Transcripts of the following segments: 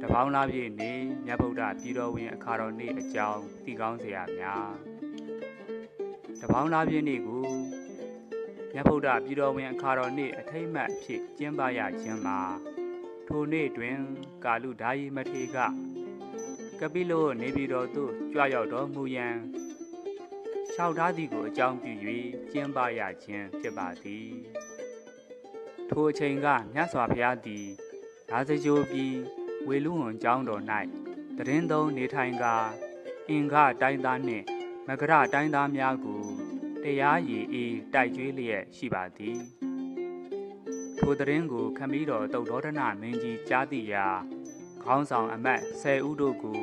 တပေါင်းလားပြည့်နေမြတ်ဗုဒ္ဓပြည်တော်ဝင်အခါတော်နေ့အကြောင်းသိကောင်းစရာများတပေါင်းလားပြည့်နေ့ကိုမြတ်ဗုဒ္ဓပြည်တော်ဝင်အခါတော်နေ့အထိမ့်မှတ်အဖြစ်ကျင်းပရခြင်းမှာထိုနေ့တွင် ကာလူဓာယီမထေကကပိလောနေပြည်တော်သို့ကြွရောက်တော်မူရန်လျှောက်ထားသည်ကိုအကြောင်းပြု၍ကျင်းပရခြင်းဖြစ်ပါသည်ထိုအချိန်ကမြတ်စွာဘုရားသည် ဒါစကြိုပြည်ဝေလူဝံကျောင်းတော်၌တရင်သုံးနေထိုင်ကာအင်္ဂတိုင်းသားနှင့်မကရတိုင်းသားများကိုတရားရည်အေးတိုက်ကျွေးလျက်ရှိပါသည်ထိုတရင်ကိုခမည်းတော်တုတ်တော်ဒနာမင်းကြီးကြားသိရာခေါင်းဆောင်အမတ်10ဦးတို့ကို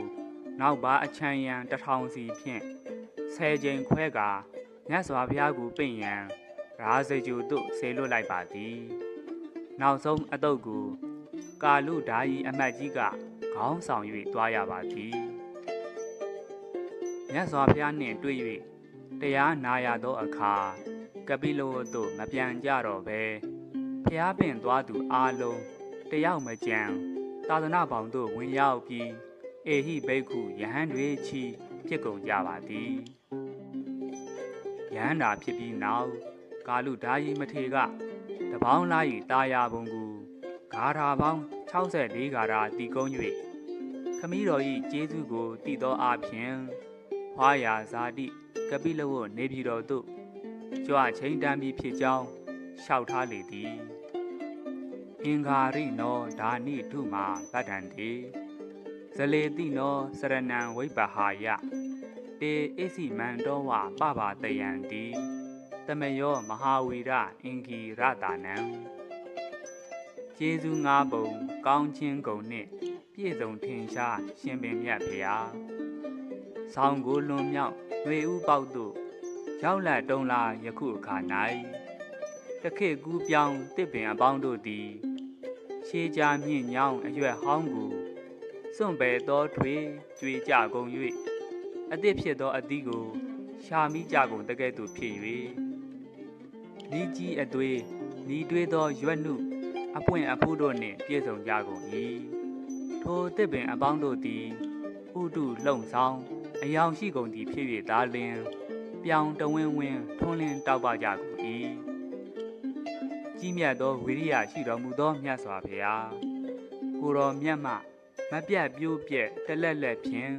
နောက်ပါအချမ်းရန်တထောင်စီဖြင့်10ကြိမ်ခွဲကာမြတ်စွာဘုရားကိုပင့်ရန်ရာဇကြိုသို့ဆေလွတ်လိုက်ပါသည် နောက်ဆုံးအတုတ်ကို ကာလူဓာယီအမတ်ကြီးကခေါင်းဆောင်၍တွားရပါသည်မြတ်စွာဘုရားနှင့်တွေ့၍တရားနာရသောအခါကပိလိုသို့မပြန်ကြတော့ဘဲဖျားပင်သွားသူအလုံးတယောက်မကြံသာသနာပေါင်းသို့ဝင်ရောက်ပြီးအေဟိဘိက္ခုယဟန်တွေချီဖြစ်ကုန်ကြပါသည်ယဟန္တာဖြစ်ပြီးနောက်ကာလူဓာယီမထေကတပေါင်းလာ၏တာယာပုံကို ဂါထာပေါင်း64ဂါထာတည်ကုန်း၍ခမည်းတော်၏ကျေးဇူးကိုတည်သောအဖြစ်ဖွာရာဇာတိကပိလဝတ်နေပြည်တော်သို့ကြွချင်းတမ်းပြီးဖြစ်ကြောင်းလျှောက်ထားလေသည်အင်္ဂါရိနောဒါနိထုမာဗတ္တံတေဇလေတိနောစရဏံဝိပဟာယတေအစီမန္တောဝပပတယံတိတမယောမဟာဝီရအင်္ဂီရတာနံ ကျေးဇူးငါးပုံကောင်းချင်းကုန်နှင့်ပြည့်စုံထင်ရှားရှင်ပင်မြတ်ဖေဟာဆောင်းကိုလွန်မြောက်ရွေဥပေါက်သို့ရောက်လာတုံးလာယခုအခါ၌တခေကူးပြောင်းတစ်ပင်အပေါင်းတို့သည်ရှေးကြမြင့်ညောင်းအရွက်ဟောင်းကိုစွန့်ပယ်သောထွေကြွေကြကုန်၍အသည့်ဖြစ်သောအသီးကိုရှာမိကြကုန်တကဲ့သို့ဖြစ်၍ဤကြီးအသွေးဤတွေးသောရွက်နှု အပွင့်အဖူးတို့နှင့်ပြည့်စုံကြကုန်၏ထိုတစ်ပင်အပေါင်းတို့သည်ဥတုလှုံဆောင်အယောင်ရှိကုန်သည်ဖြစ်၍သာလျှင်ပြောင်တဝင်းဝင်းထွန်းလင်းတောက်ပကြကုန်၏ကြီးမြတ်သောဝိရိယရှိတော်မူသောမြတ်စွာဘုရားကိုတော်မြတ်မှမပြတ်ပြိုးပြက်တလက်လက်ဖြင့်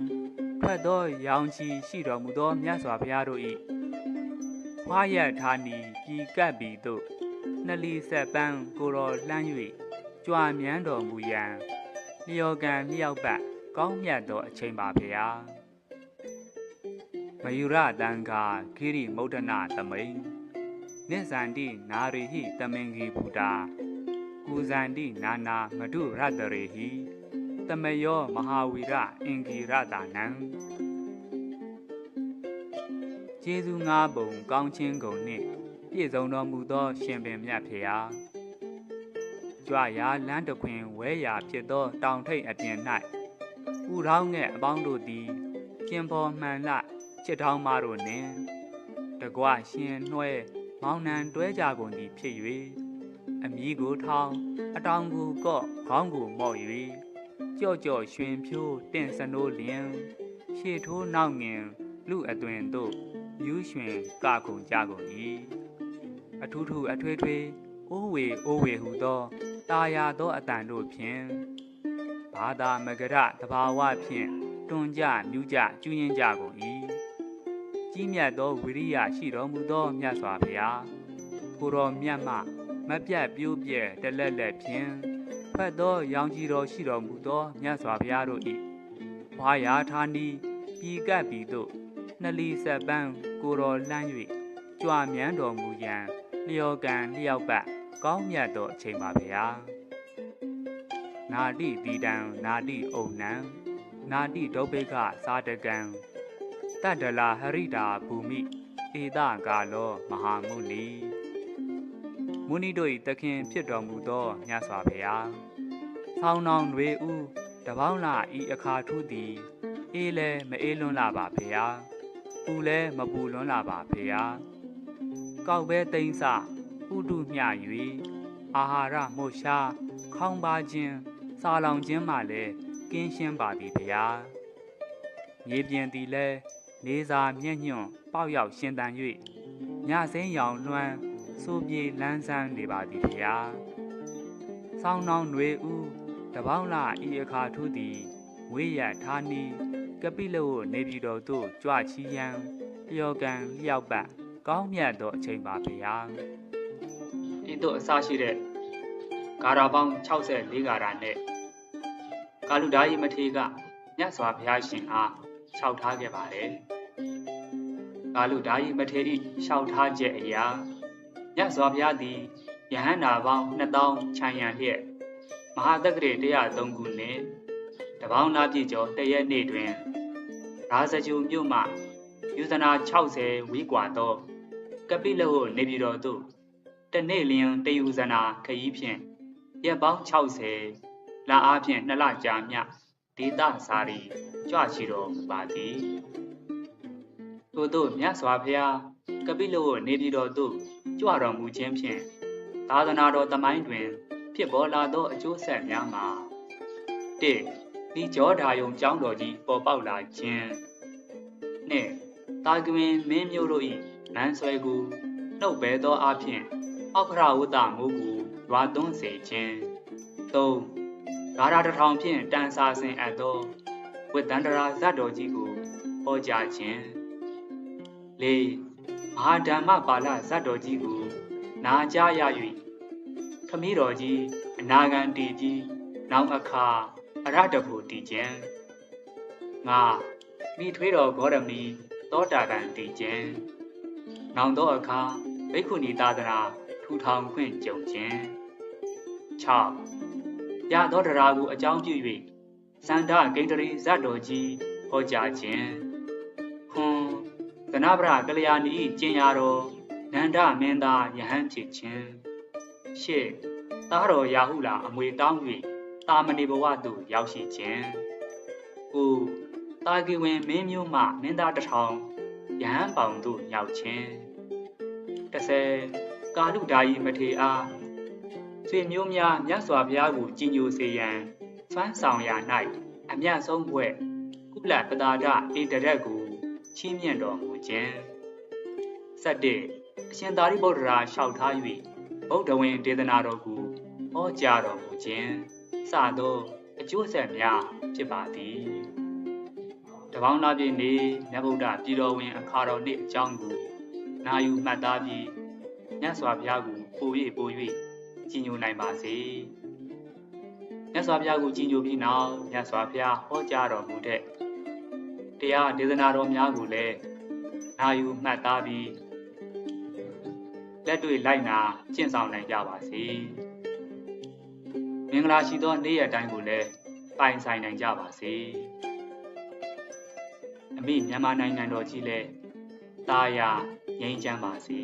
ထွက်သောရောင်ချီရှိတော်မူသောမြတ်စွာဘုရားတို့၏ဖွားရဌာနီပြည်ကပ်ပြီးသို့ နှလီဆက်ပန်းကိုတော်လှမ်း၍ကြွာမြန်းတော်မူရန်လျော်ကံလျောက်ပတ်ကောင်းမြတ်သောအချိန်ပါဗျာမယူရတံဃာခိရိမௌဒနာသမိန်နိဇန္တိနာရိဟိတမင်္ဂီဘူတာကုဇန္တိနာနာမတုရတရေဟိတမယောမဟာဝီရအင်္ဂီရတာနံကျေးဇူးငါးပုံကောင်းချင်းကုန်နှင့် ပြည့်စုံတော်မူသော ရှင်ပင်မြတ်ဖေဟာကြွရာလမ်းတခွင်ဝဲရာဖြစ်သော တောင်ထိပ်အပြင်၌ဥထောင်းငဲ့အပေါင်းတို့သည်ကျင်ပေါ်မှန်လချစ်ထောင်းမတို့နှင့်တကွရှင်နှွဲမောင်နှံတွဲကြကုန်သည်ဖြစ်၍အမီးကိုထောင်းအတောင်ကိုကော့ခေါင်းကိုမော့၍ကြော့ကြော့ရွှင်ဖြိုးတင့်စနိုးလျင်ရှေထိုးနောက်ငင် လူအသွင်တို့ယူးရွှင်ကခုန်ကြကုန်၏ အထူးထူးအထွေးထွေးအိုးဝေအိုးဝေဟုသောတာယာသောအတန်တို့ဖြင့်ဘာသာမကရတဘာဝဖြင့်တွန်ကြမြူးကြကျူးရင်ကြကုန်၏ကြီးမြတ်သောဝိရိယရှိတော်မူသောမြတ်စွာဘုရားကိုတော်မြတ်မှမပြတ်ပြိုးပြဲတလက်လက်ဖြင့်ဖတ်သောရောင်ကြီးတော်ရှိတော်မူသောမြတ်စွာဘုရားတို့၏ဘွာရာဌာနီပြည်ကပ်ပြီးသို့နှလီဆက်ပန်းကိုတော်လှမ်း၍ကြွာမြန်းတော်မူရန် လျော်ကံလျောက်ပတ်ကောင်းမြတ်သောအချိန်ပါဗျာနာတိတီတံနာတိအုံနံနာတိဒုဗ္ဗေကသာတကံတတ္တလာဟရိတာဘူမိဧတကာလောမဟာမုနီမုနီတို့၏တခင်ဖြစ်တော်မူသောမြတ်စွာဘုရားဆောင်းနောင်တွေဥတပေါင်းလာဤအခါထုသည်အေးလဲမအေးလွန်းလာပါဖေဟာပူလဲမပူလွန်းလာပါဖေဟာ ကောက်ပဲတိမ့်စဥတုမျှ၍အာဟာရမို့ရှာခေါင်းပါခြင်းစာလောင်ခြင်းမှလည်းကင်းရှင်းပါသည်ဖျားမြေပြင်သည်လည်းနေစာမျက်ညွန့်ပေါက်ရောက်ရှင်တန်၍ညစိမ်းရောင်လွှမ်းစိုးပြေလန်းဆန်းနေပါသည်ဖျားဆောင်းနှောင်းຫນွေဦးတပေါင်းလာဤအခါထူးသည်ဝေးရဌာနီကပိလဝနေပြည်တော်သို့ကြွချီရန်လျော်ကန်လျောက်ပတ် ကောင်းမြတ်သောအချိန်ပါဗျာဤသို့အစရှိတဲ့ဂါရာပေါင်း64ဂါရာနဲ့ကာလူဒါယီမထေကမြတ်စွာဘုရားရှင်အားလျှောက်ထားခဲ့ပါတယ်ကာလူဒါယီမထေဤလျှောက်ထားချက်အရာမြတ်စွာဘုရားသည်ယဟန္တာပေါင်း2000ခြံရန်လျက်မဟာတက္ကရာ103ခုနှင့်တပေါင်းသားပြည့်ကျော်တရက်နေ့တွင်ရာဇဂျူမြို့မှယူဇနာ60ဝီကွာသော ကပိလဟုနေပြည်တော်သို့တနေ့လျင်တယူဇနာခရီးဖြင့်ရက်ပေါင်း60လအားဖြင့်နှစ်လကြာမြဒေသစာရီကြွချီတော်မူပါသည်ထို့သို့မြတ်စွာဘုရားကပိလဟုနေပြည်တော်သို့ကြွတော်မူခြင်းဖြင့်သာသနာတော်တမိုင်းတွင် ဖြစ်ပေါ်လာသောအကျိုးဆက်များမှာ၁ဒီကြောဓာယုံကျောင်းတော်ကြီးပေါ်ပေါက်လာခြင်းနှင့်တာကဝင်မင်းမျိုးတို့၏ နန်းဆွဲကူနှုတ်ပဲသောအဖြစ်အောက်ခရဝတ္တမိုးကူရွာသွန်းစေခြင်း၃ဂါရတထောင်ဖြင့်တန်ဆာဆင်အပ်သောဝိတ္တန္တရာဇတ်တော်ကြီးကိုဟောကြားခြင်း၄မဟာဓမ္မပါဠဇတ်တော်ကြီးကိုနာကြားရ၍ခမည်းတော်ကြီးအနာဂန်တီကြီးနောင်အခါအရတဖို့တည်ခြင်းငါမိထွေးတော်ဂေါရမီသောတာပန်တည်ခြင်း နောင်သောအခါဘိက္ခုနီသာသနာထူထောင်ခွင့်ကြုံခြင်း6ရသောတရားကိုအကြောင်းပြု၍စန္ဒဂိန္ဒရီဇတ်တော်ကြီးဟောကြားခြင်းခွန်သနဗရကလျာဏီကျင်ရာတော်နန္ဒမင်းသားယဟန်ဖြစ်ခြင်းရှေ့သားတော်ရာဟုလာအမွေတောင်း၍တာမဏေဘဝသို့ရောက်ရှိခြင်းကိုတာဂီဝင်မင်းမျိုးမှမင်းသားတစ်ထောင်ယဟန်ပေါင်သို့ရောက်ခြင်း 30ကာလူဒါယီမထေအားဆွေမျိုးများမြတ်စွာဘုရားကိုကြည်ညိုစေရန်စွမ်းဆောင်ရာ၌အမြတ်ဆုံးဘွဲ့ကုလပတာဒဧတရက်ကိုချီးမြှင့်တော်မူခြင်း7အရှင်သာရိပုတ္တရာလျှောက်ထား၍ဗုဒ္ဓဝင်ဒေသနာတော်ကိုဟောကြားတော်မူခြင်းစသောအကျိုးဆက်များဖြစ်ပါသည်တပေါင်းသားပြည့်နေမြတ်ဗုဒ္ဓပြည်တော်ဝင်အခါတော်နှင့်အကြောင်းကို နာယူမှတ်သားပြီးမြတ်စွာဘုရားကိုပို၍ပို၍ကြီးညိုနိုင်ပါစေမြတ်စွာဘုရားကိုကြီးညိုပြီးနောက်မြတ်စွာဘုရားဟောကြားတော်မူတဲ့တရားဒေသနာတော်များကိုလည်းနာယူမှတ်သားပြီးလက်တွေ့လိုက်နာကျင့်ဆောင်နိုင်ကြပါစေမင်္ဂလာရှိသောနေ့ရက်တိုင်းကိုလည်းပိုင်ဆိုင်နိုင်ကြပါစေအမိမြန်မာနိုင်ငံတော်ကြီးလည်းတာယာ ငြိမ်းချမ်းပါစေ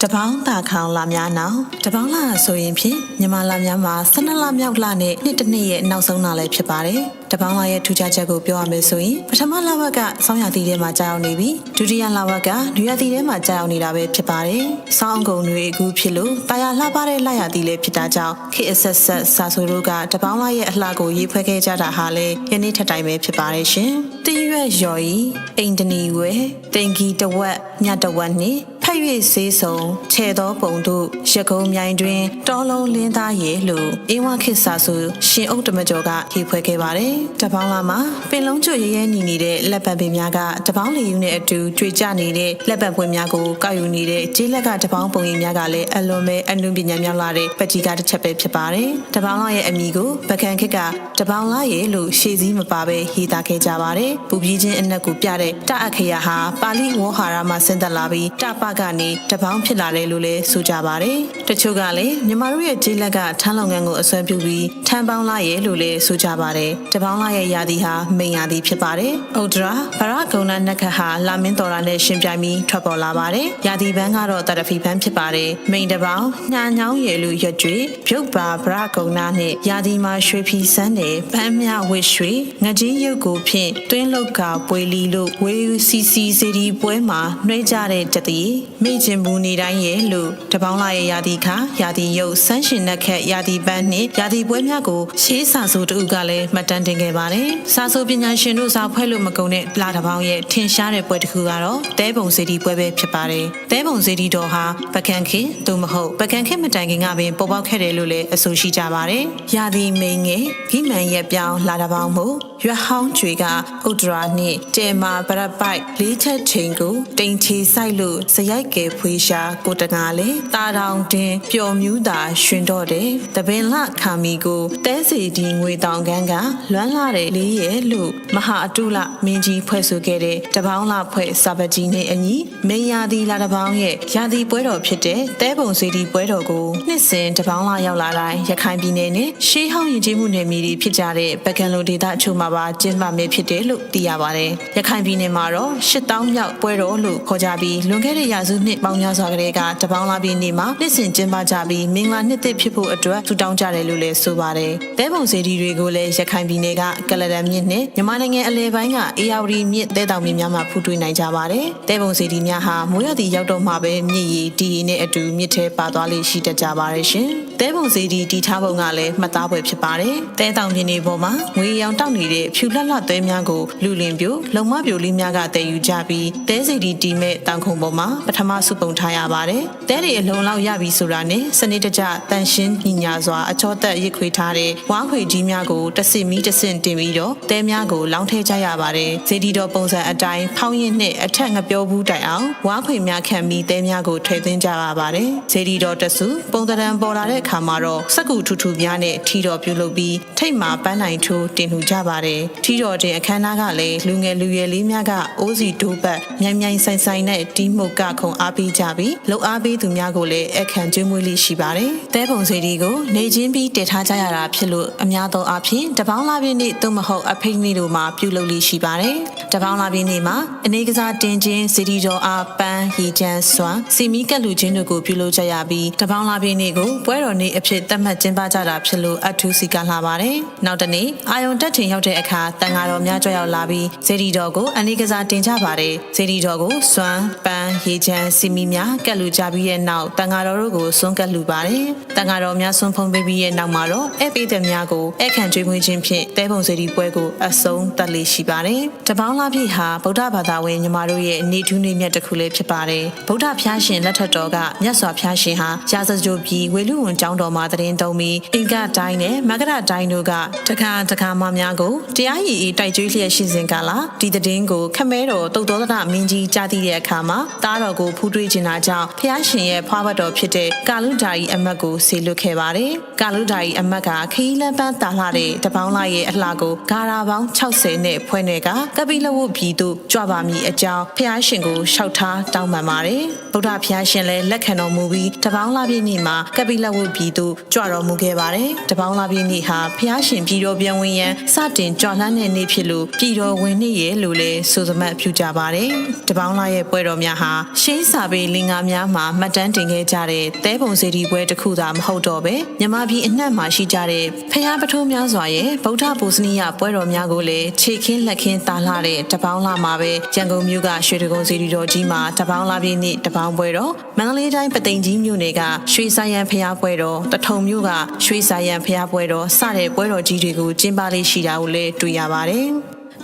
တပေါင်းတာခေါင်လာများနောက်တပေါင်းလာဆိုရင်ဖြင့်မြန်မာလာများမှာ12လမြောက်လနဲ့နှစ်တစ်နှစ်ရဲ့နောက်ဆုံးလလည်းဖြစ်ပါတယ်။ တပေါင်းလာရဲ့ထူးခြားချက်ကိုပြောရမယ်ဆိုရင်ပထမလဝက်ကဆောင်းရာသီထဲမှာကြာအောင်နေပြီးဒုတိယလဝက်ကနွေရာသီထဲမှာကြာအောင်နေတာပဲဖြစ်ပါတယ်။ဆောင်းအကုံတွေအခုဖြစ်လို့တာယာလှပတဲ့လရာသီလည်းဖြစ်တာကြောင့်ခေတ်အဆက်ဆက်စာဆိုတို့ကတပေါင်းလာရဲ့အလှကိုရေးဖွဲ့ခဲ့ကြတာဟာလည်းယနေ့ထက်တိုင်ပဲဖြစ်ပါတယ်ရှင်။တရွက်ရော်ဤအိန္ဒနီဝဲတင်ဂီတဝက်ညတဝက်နှင့်ဖက်၍ဆေးဆုံခြေသောပုံတို့ရကုံမြိုင်တွင်တောလုံးလင်းသားရဲ့လို့အင်းဝခေတ်စာဆိုရှင်အုတ်တမကျော်ကရေးဖွဲ့ခဲ့ပါတယ်။တပေါင်းလာမှာပင်လုံးကျွရဲရဲညီနေတဲ့လက်ပံပင်များကတပေါင်းလီယူနဲ့အတူကြွေကြနေတဲ့လက်ပံပွင့်များကိုကောက်ယူနေတဲ့ကျေးလက်ကတပေါင်းပုံရိပ်များကလည်းအလွန်ပဲအနုပညာမြောက်လာတဲ့ပကြီးကတစ်ချက်ပဲဖြစ်ပါတယ်။တပေါင်းလာရဲ့အမိကိုပကံခစ်ကတပေါင်းလာရဲ့လို့ရှေ့စည်းမပါပဲရေးသားခဲ့ကြပါတယ်။ပူပြီးချင်းအနက်ကိုပြတဲ့တအခရာဟာပါဠိဝေါဟာရမှာဆင်းသက်လာပြီးတပကနေတပေါင်းဖြစ်လာတယ်လို့လည်းဆိုကြပါတယ်။တချို့ကလည်းညီမတို့ရဲ့ကျေးလက်ကထမ်းလုပ်ငန်းကိုအစွဲပြုပြီးထမ်းပေါင်းလာရဲ့လို့လည်းဆိုကြပါတယ်။တပေါင်းလာရဲ့ယာတီဟာမိန်ယာတီဖြစ်ပါတယ်။ဥဒရာဗရဂုဏနက္ခဟာလာမင်းတော်ရာနဲ့ရှင်ပြိုင်ပြီးထွက်ပေါ်လာပါတယ်။ယာတီဘန်းကတော့တရဖီဘန်းဖြစ်ပါတယ်။မိန်တပေါင်းညညောင်းရည်လူရွက်ကြွေပြုတ်ပါဗရဂုဏနဲ့ယာတီမှာရွှေဖီစန်းတဲ့ဗန်းမြဝစ်ရွှေငကြီးရုပ်ကိုဖြင့်တွင်းလောက်ကပွေလီလို့ဝေယူစီစီစီဒီပွဲမှာနှွှဲကြတဲ့တတိမိကျင်ဘူးနေတိုင်းရဲ့လို့တပေါင်းလာရဲ့ယာတီခါယာတီရုပ်ဆန်းရှင်နက်ခက်ယာတီပန်းနှင့်ယာတီပွဲများကိုရှေးစာဆိုတူကလည်းမှတ်တမ်းတင်ခဲ့ပါတယ်။စာဆိုပညာရှင်တို့စာဖွဲ့လို့မကုန်တဲ့လာတပေါင်းရဲ့ထင်ရှားတဲ့ပွဲတစ်ခုကတော့တဲပုံစီတီပွဲပဲဖြစ်ပါတယ်။တဲပုံစီတီတော်ဟာပကံခင်သို့မဟုတ်ပကံခင်မတိုင်ခင်ကပင်ပေါ်ပေါက်ခဲ့တယ်လို့လည်းအဆိုရှိကြပါတယ်။ယာတီမိန်ငယ်ဂိမန်ရဲ့ပြောင်းလာတပေါင်းမှုရွက်ဟောင်းကျွေကဥဒရာနှင့်တဲမာပရပိုက်လေးချက်ချိန်ကိုတိမ်ချီဆိုင်လို့စရိုက်ကဲဖွေးရှာကိုတငါလေတာတောင်တင်ပျော်မြူးတာရှင်တော့တယ်တပင်လခါမီကိုတဲစီဒီငွေတောင်ကန်းကလွမ်းလာတဲ့လေးရဲ့လို့မဟာအတုလမင်းကြီးဖွဲ့ဆိုခဲ့တဲ့တပေါင်းလဖွဲ့စာပကြီးနဲ့အညီမေယာဒီလာတပေါင်းရဲ့ယာဒီပွဲတော်ဖြစ်တဲ့တဲပုံစီဒီပွဲတော်ကိုနှစ်စဉ်တပေါင်းလရောက်လာတိုင်းရခိုင်ပြည်နယ်နဲ့ရှေးဟောင်းရင်ကျေးမှုနယ်မြေတွေဖြစ်ကြတဲ့ပကံလိုဒေသအချို့မှာပါကျင်းပမယ်ဖြစ်တယ်လို့သိရပါတယ်ရခိုင်ပြည်နယ်မှာတော့8000မြောက်ပွဲတော်လို့ခေါ်ကြပြီးလွန်ခဲ့တဲ့ရာစုနှစ်ပေါင်းများစွာကတည်းကတပေါင်းလာပြည်နေ့မှာနှစ်စဉ်ကျင်းပကြပြီးမင်္ဂလာနှစ်သစ်ဖြစ်ဖို့အတွက်ထူတောင်းကြတယ်လို့လည်းဆိုပါတယ်တဲပုံစီဒီတွေကိုလည်းရခိုင်ပြည်နယ်ကကလဒံမြစ်နဲ့မြန်မာနိုင်ငံအလဲပိုင်းကအေယာဝတီမြစ်တဲတောင်မြစ်များမှာဖူးထွေးနိုင်ကြပါတယ်တဲပုံစီဒီများဟာမိုးရသည့်ရောက်တော့မှပဲမြစ်ရည်ဒီနဲ့အတူမြစ်ထဲပါသွားလေးရှိတတ်ကြပါတယ်ရှင်တဲပုံစီဒီတီထားပုံကလည်းမှတ်သားပွဲဖြစ်ပါတယ်တဲတောင်မြစ်နေပေါ်မှာငွေရောင်တောက်နေတဲ့ဖြူလှလှသဲများကိုလူလင်ပြိုလုံမပြိုလေးများကတည်ယူကြပြီးတဲစီဒီတီမဲ့တောင်ခုံပေါ်မှာပထမစုပုံထားရပါတယ်တဲတွေအလုံးလောက်ရပြီဆိုတာနဲ့စနစ်တကျတန်ရှင်းညီညာစွာအချောတက်ရစ်ခွေထားတဲ့ဝါခွေကြီးများကိုတဆင့်မီတဆင့်တင်ပြီးတော့တဲများကိုလောင်းထဲကြရပါတယ်ဇေဒီတော်ပုံစံအတိုင်းဖောင်းရင်နဲ့အထက်ငပြောဘူးတိုင်အောင်ဝါခွေများခံပြီးတဲများကိုထွေသွင်းကြရပါတယ်ဇေဒီတော်တဆူပုံတရံပေါ်လာတဲ့အခါမှာတော့စက္ကူထူထူများနဲ့ထီတော်ပြုလုပ်ပြီးထိတ်မှာပန်းနိုင်ထိုးတင်လှူကြပါတယ်ထီတော်တင်အခမ်းအနားကလည်းလူငယ်လူရွယ်လေးများကအိုးစီဒိုးပတ်မြိုင်မြိုင်ဆိုင်ဆိုင်နဲ့တီးမှုတ်ကခုံအားပေးကြပြီးလှုပ်အားပေးသူများကိုလည်းအခမ်းကျွေးမွေးလေးရှိပါတယ်တဲပုံစီဒီကိုနေချင်းပြီးတည်ထားကြရတာဖြစ်လို့အများသောအားဖြင့်တပေါင်းလာပြည့်နေ့သို့မဟုတ်အဖိတ်နေ့တို့မှာပြုလုပ်လေးရှိပါတယ်တပေါင်းလာပြည့်နေ့မှာအနေကစားတင်ချင်းစီဒီတော်အားပန်းရေချမ်းစွမ်းစီမီကက်လူချင်းတို့ကိုပြုလုပ်ကြရပြီးတပေါင်းလာပြည့်နေ့ကိုပွဲတော်နေ့အဖြစ်သတ်မှတ်ကျင်းပကြတာဖြစ်လို့အထူးစီကလှပါတယ်နောက်တနေ့အာယုံတက်ချိန်ရောက်တဲ့အခါတန်ဃာတော်များကြွရောက်လာပြီးစေဒီတော်ကိုအနေကစားတင်ကြပါတယ်စေဒီတော်ကိုစွမ်းပန်းရေချမ်းစီမီများကက်လူကြပြီးတဲ့နောက်တန်ဃာတော်တို့ကိုစွန့်ကက်လူပါတယ်တန်ဃာတော်များစွန့်ဖုံးပေးပြီးတဲ့နောက်မှာတော့ဧပိသက်များကိုအခန့်ကျွေးမွေးခြင်းဖြင့်တဲပုံစေဒီပွဲကိုအဆုံးတက်လေးရှိပါတယ်တပေါင်းလာပြည့်ဟာဗုဒ္ဓဘာသာဝင်ညီမတို့ရဲ့နေထူးနေမြတ်တစ်ခုလေးဖြစ်ပါတယ်ဗုဒ္ဓဖျားရှင်လက်ထက်တော်ကမြတ်စွာဘုရားရှင်ဟာရာဇကြိုပြည်ဝေလူဝန်ကျောင်းတော်မှာတရင်သုံးပြီးအင်္ဂတိုင်းနဲ့မဂရတိုင်းတို့ကတခါတခါမများကိုတရားရည်အေးတိုက်ကြွေးလျက်ရှိစဉ်ကလာဒီတည်င်းကိုခမဲတော်တုတ်တော်သဒမင်းကြီးကြားသိတဲ့အခါမှာတားတော်ကိုဖူးတွေးခြင်းတာကြောင့်ဖျားရှင်ရဲ့ဖွားဘတ်တော်ဖြစ်တဲ့ကာလူဒါရီအမတ်ကိုဆေလွတ်ခဲ့ပါတယ်ကာလူဒါရီအမတ်ကခီးလန်းပန်းတာလှတဲ့တပေါင်းလိုက်ရဲ့အလှကိုဂါရာပေါင်း60နဲ့ဖွဲ့နေကကပိလဝုပြည်သို့ကြွပါမည်အကြောင်းဖျားရှင်ကိုလျှောက်ထားတောင်းပန်ပါတယ်ဗုဒ္ဓဖျားရှင်လည်းလက်ခံတော်မူပြီးတပေါင်းလာပြည့်နေ့မှာကပိလဝုပြည်သို့ကြွတော်မူခဲ့ပါတယ်တပေါင်းလာပြည့်နေ့ဟာဖျားရှင်ပြည်တော်ပြန်ဝင်ရန်စတင်ကြွလှမ်းတဲ့နေ့ဖြစ်လို့ပြည်တော်ဝင်နေ့ရဲ့လို့လည်းဆိုသမတ်ပြုကြပါတယ်တပေါင်းလာရဲ့ပွဲတော်များဟာရှင်းစာပေလင်္ကာများမှာမှတ်တမ်းတင်ခဲ့ကြတဲ့တဲပုံစီဒီပွဲတစ်ခုသာမဟုတ်တော့ပဲမြမပြည်အနှံ့မှာရှိကြတဲ့ဖျားပထိုးများစွာရဲ့ဗုဒ္ဓဘုဇနီယပွဲတော်များကိုလည်းခြေခင်းလက်ခင်းတာလှတဲ့တပေါင်းလာမှာပဲရန်ကုန်မြို့ကရွှေတကုံစီဒီတော်ကြီးမှာတပေါင်းလာပြည့်နေ့တပေါင်းပွဲတော်မန္တလေးတိုင်းပသိမ်ကြီးမြို့နယ်ကရွှေဆိုင်ရန်ဖျားပွဲတော်တထုံမြို့ကရွှေဆိုင်ရန်ဖျားပွဲတော်စတဲ့ပွဲတော်ကြီးတွေကိုကျင်းပလေးရှိတာကိုလည်းတွေ့ရပါတယ်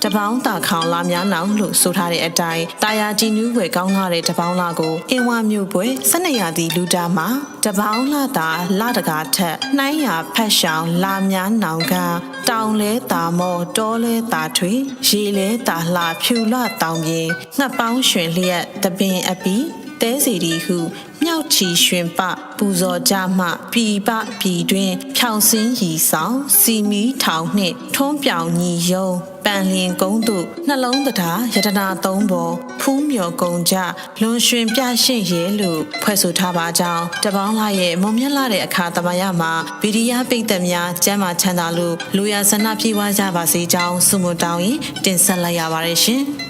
တပေါင်းတာခေါင်လာများနောင်လို့ဆိုထားတဲ့အတိုင်းတာယာကြည်နူးွယ်ကောင်းလာတဲ့တပေါင်းလာကိုအင်ဝါမျိုးပွဲ၁၂ရာသီလူတာမှာတပေါင်းလာတာလာတကာထက်နှိုင်းရဖက်ရှောင်လာများနောင်ကတောင်လဲတာမောတောလဲတာထွေရေလဲတာလှဖြူလတောင်ပြင်ငှက်ပေါင်းရွှင်လျက်တပင်အပီ တဲစီဒီဟုမြောက်ချီရွှင်ပပူဇော်ကြမှပြည်ပပြည်တွင်ဖြောင်စင်းရီဆောင်စီမီထောင်နှင့်ထွန်းပြောင်ညီယုံပန်လျင်ကုန်းတို့နှလုံးတထာယတနာသုံးပေါ်ဖူးမြော်ကုံကြလွန်ရွှင်ပြရှင့်ရဲလို့ဖွဲ့ဆိုထားပါကြောင်းတပေါင်းလာရဲ့မုံမြတ်လာတဲ့အခါတမယမှာဗီဒီယပိတ်သက်များကျမ်းမာချမ်းသာလို့လူရဆန္ဒပြေဝကြပါစေကြောင်းဆုမတောင်းရင်တင်ဆက်လိုက်ရပါတယ်ရှင်။